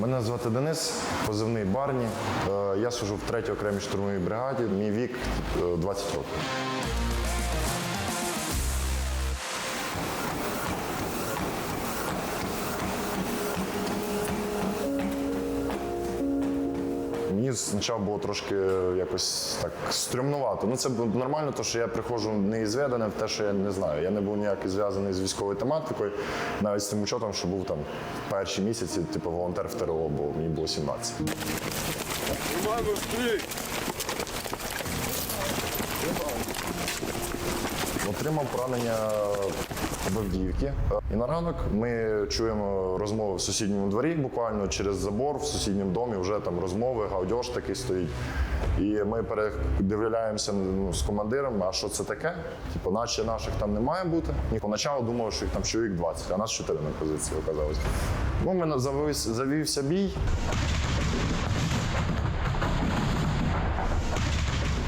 Мене звати Денис, позивний Барні. Е, Я служу в 3-й окремій штурмовій бригаді. Мій вік е, 20 років. Спочатку було трошки якось так стрімнувато. Ну це було нормально, тому що я приходжу неізведане в те, що я не знаю. Я не був ніяк зв'язаний з військовою тематикою, навіть з тим учетом, що був там перші місяці, типу волонтер в ТРО, бо мені було 17. Отримав поранення в Авдіївці. І на ранок ми чуємо розмови в сусідньому дворі, буквально через забор в сусідньому домі вже там розмови, гаудьош такий стоїть. І ми передивляємося ну, з командиром, а що це таке? Типу, наче наших там не має бути. Ні, поначалу думали, що їх там чоловік 20, а нас 4 на позиції оказалось. Ну, мене завівся бій.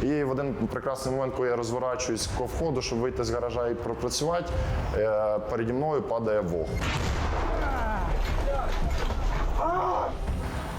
І в один прекрасний момент, коли я розворачуюсь к входу, щоб вийти з гаража і пропрацювати, е, переді мною падає вог.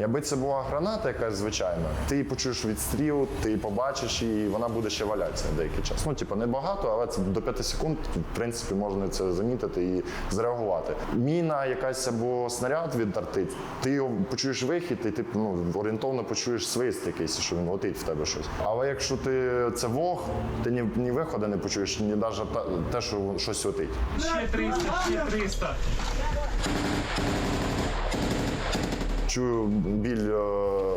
Якби це була граната якась звичайна, ти її почуєш відстріл, ти її побачиш і вона буде ще валятися на деякий час. Ну, типу, не багато, але це до 5 секунд, в принципі, можна це замітити і зреагувати. Міна якась або снаряд віддартить, ти його почуєш вихід, і ти ну, орієнтовно почуєш свист якийсь, що він летить в тебе щось. Але якщо ти це вог, ти ні, ні виходу не почуєш, ні навіть те, що щось летить. Ще 300, ще 300. Чую біль е,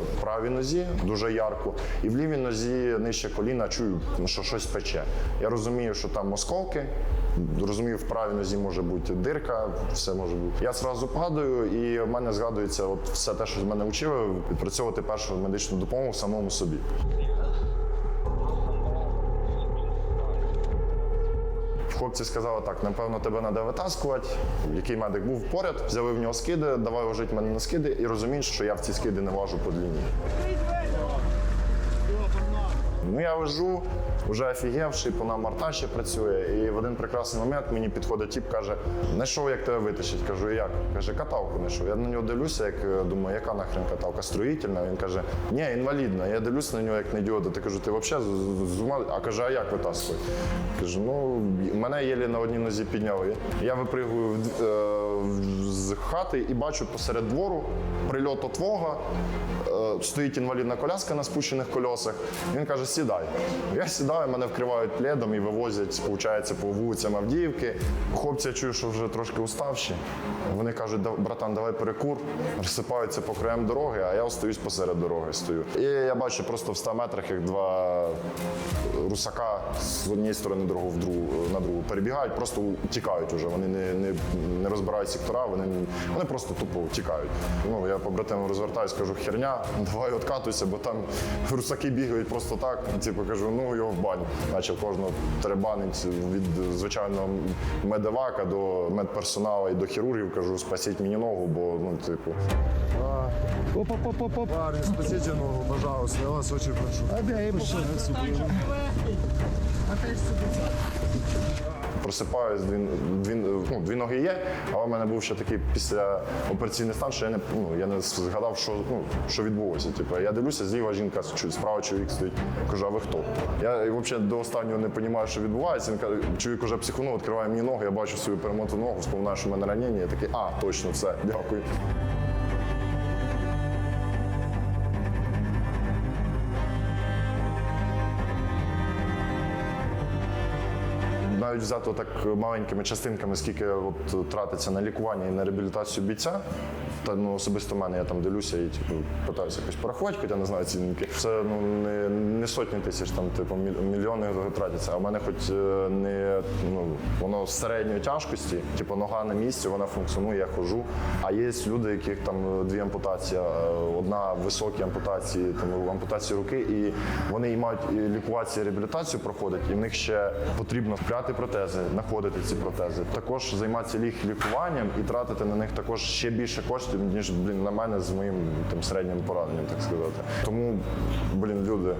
в правій нозі дуже ярко, і в лівій нозі нижче коліна чую, що щось пече. Я розумію, що там осколки. Розумію, в правій нозі може бути дирка, все може бути. Я зразу падаю, і в мене згадується от все те, що з мене вчили, відпрацьовувати першу медичну допомогу самому собі. Хлопці сказали так, напевно, тебе треба витаскувати. Який медик був поряд, взяли в нього скиди, давай ложити мене на скиди і розумієш, що я в ці скиди не важу по длині. Ну я лежу, вже офігевший, по нам ще працює. І в один прекрасний момент мені підходить тіп, каже: знайшов, як тебе витащить. Кажу, як? Каже, каталку знайшов. Я на нього дивлюся, як е, думаю, яка нахрен каталка? Строїтельна? Він каже, ні, інвалідна. Я дивлюсь на нього як на ідіота. Ти кажу, ти взагалі з- ума? А каже, а як витаскувати? Кажу, ну мене єлі на одній нозі підняли. Я випригую е, з хати і бачу посеред двору прильот от вога. Е, Стоїть інвалідна коляска на спущених колесах. Він каже: сідай. Я сідаю, мене вкривають пледом і вивозять, виходить, по вулицям Авдіївки. Хлопці, я чую, що вже трошки уставші. Вони кажуть, братан, давай перекур. Розсипаються по краям дороги, а я остаюсь посеред дороги стою. І я бачу просто в 100 метрах, як два русака з однієї сторони дорогу в другу на другу перебігають, просто тікають уже. Вони не, не, не розбирають сектора, вони, вони просто тупо тікають. Ну я побратимам розвертаюсь, кажу, херня, давай откатуйся, бо там русаки бігають просто так. Типу кажу, ну його в наче кожного теребанить від звичайного медевака до медперсонала і до хірургів. Кажу, спасіть мені ногу, бо ну, типу. Оп-оп-оп-оп. Парни, спасите ногу, пожалуйста, я вас очень прошу. Просипаюсь, дві, дві, ну, дві ноги є, але в мене був ще такий після операційний стан, що я не, ну, я не згадав, що, ну, що відбулося. Типу, я дивлюся, зліва жінка, справа чоловік стоїть. Кажу, а ви хто? Я взагалі до останнього не розумію, що відбувається. Він каже, чоловік вже психонув, відкриває мені ноги, я бачу свою перемоту ногу, споминаю, що в мене ранення. Я такий, а, точно, все, дякую. Навіть взяти так маленькими частинками, скільки от тратиться на лікування і на реабілітацію бійця. Та ну особисто мене я там дивлюся і типу питаюся якось порахувати, хоча не знаю цінники. Це ну не, не сотні тисяч, там типу мільйони тратяться. А в мене хоч е, не ну воно середньої тяжкості, типу нога на місці, вона функціонує, я ходжу. А є люди, яких там дві ампутації, е, одна високі ампутації, там ампутації руки, і вони і мають і лікувацію, і реабілітацію проходять, і в них ще потрібно впряти протези, знаходити ці протези. Також займатися їх лікуванням і тратити на них також ще більше коштів, ніж блін, на мене з моїм там середнім пораненням, так сказати. Тому, блін, люди,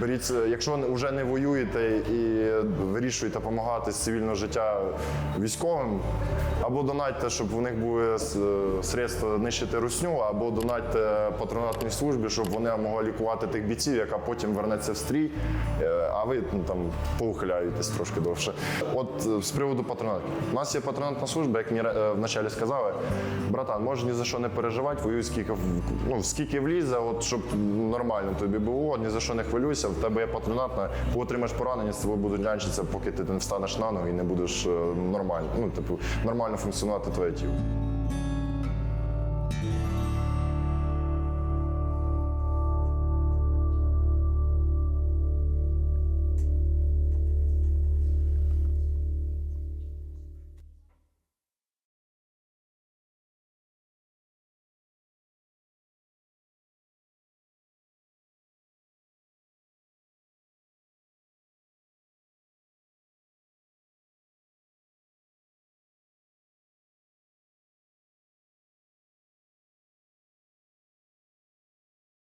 беріть, це- якщо вже не воюєте і вирішуєте допомагати з цивільного життя військовим, або донатьте, щоб у них були е, средства нищити русню, або донатьте патронатній службі, щоб вони могли лікувати тих бійців, яка потім вернеться в стрій, е, а ви ну, там поухиляєтесь трошки довше. От е, з приводу патронату. У нас є патронатна служба, як мені е, вначалі сказали, братан, можеш ні за що не переживати, воюй скільки ну, скільки влізе, от щоб нормально тобі було, ні за що не хвилюйся. В тебе є патронатна, отримаєш поранення, з тобою будуть нянчитися, поки ти не встанеш на ноги і не будеш е, нормально, ну типу нормально функціонувати твоє тіло.